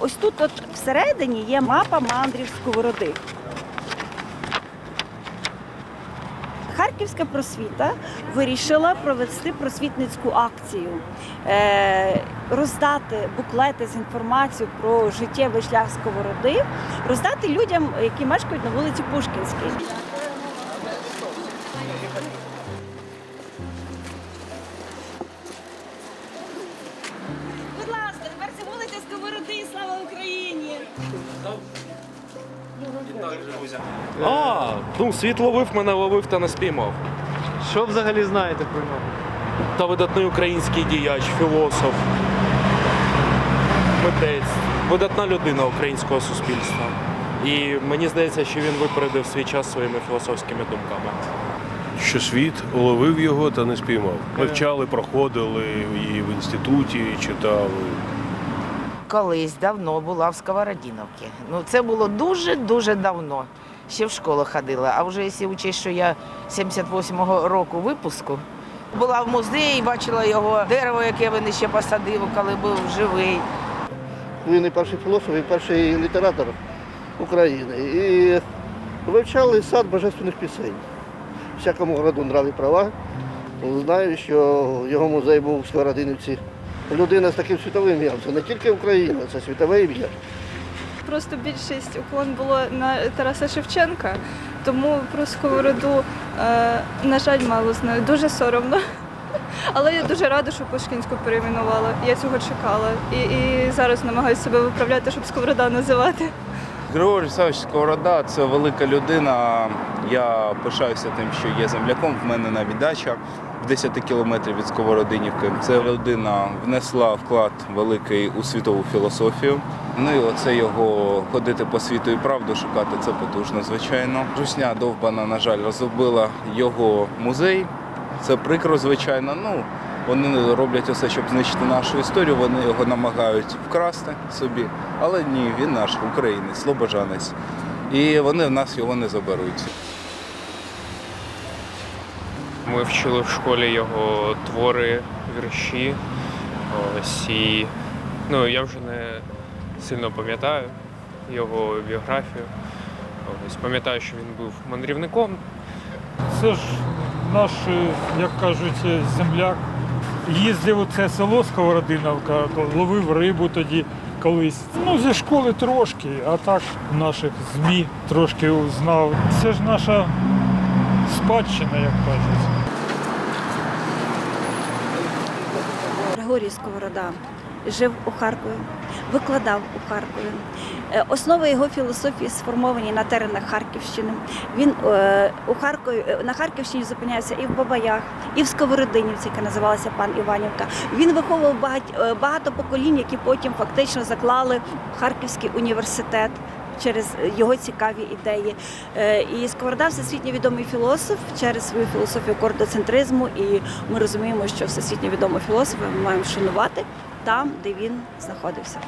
ось тут от всередині є мапа мандрів Сковороди. Харківська просвіта вирішила провести просвітницьку акцію, е, роздати буклети з інформацією про життєвий шлях сковороди, роздати людям, які мешкають на вулиці Пушкінській. Слава Україні! А, ну світ ловив, мене ловив та не спіймав. Що взагалі знаєте про нього? Та видатний український діяч, філософ, митець, видатна людина українського суспільства. І мені здається, що він випередив свій час своїми філософськими думками. що світ уловив його та не спіймав. Вивчали, проходили і в інституті, і читали. Колись давно була в Сковородіновці. Ну це було дуже-дуже давно. Ще в школу ходила. А вже якщо учесть, що я 78-го року випуску, була в музеї, бачила його дерево, яке він ще посадив, коли був живий. Він і перший філософ, і перший літератор України. І вивчали сад божественних пісень. Всякому городу нраві права. Знаю, що його музей був в Сковородинівці. Людина з таким світовим ім'ям. Це не тільки Україна, це світове ім'я. Просто більшість уклон було на Тараса Шевченка, тому про сковороду, е, на жаль, мало знаю. Дуже соромно. Але я дуже рада, що Пушкінську перейменувала. Я цього чекала. І, і зараз намагаюся себе виправляти, щоб сковорода називати. Григорій Олександрович Сковорода це велика людина. Я пишаюся тим, що є земляком. В мене навіть дача в 10 кілометрів від Сковородинівки. Ця людина внесла вклад великий у світову філософію. Ну і оце його ходити по світу і правду шукати це потужно, звичайно. Русня довбана, на жаль, розробила його музей. Це прикро, звичайно. Ну вони роблять усе, щоб знищити нашу історію. Вони його намагають вкрасти собі, але ні, він наш українець, слобожанець. І вони в нас його не заберуть. Ми вчили в школі його твори, вірші. Ось і ну, я вже не сильно пам'ятаю його біографію. Ось пам'ятаю, що він був мандрівником. Це ж наш, як кажуть, земляк. Їздив у це село Сковородиновка, ловив рибу тоді колись. Ну, зі школи трошки, а так наших ЗМІ трошки знав. Це ж наша спадщина, як кажуть. Григорій Сковорода жив у Харкові, викладав у Харкові. Е, Основи його філософії сформовані на теренах Харківщини. Він е, у Харкові е, на Харківщині зупинявся і в Бабаях, і в Сковородинівці, яка називалася пан Іванівка. Він виховував багато поколінь, які потім фактично заклали Харківський університет. Через його цікаві ідеї. І Сковорода всесвітньо відомий філософ через свою філософію кордоцентризму. І ми розуміємо, що всесвітньо відомого філософа ми маємо вшанувати там, де він знаходився.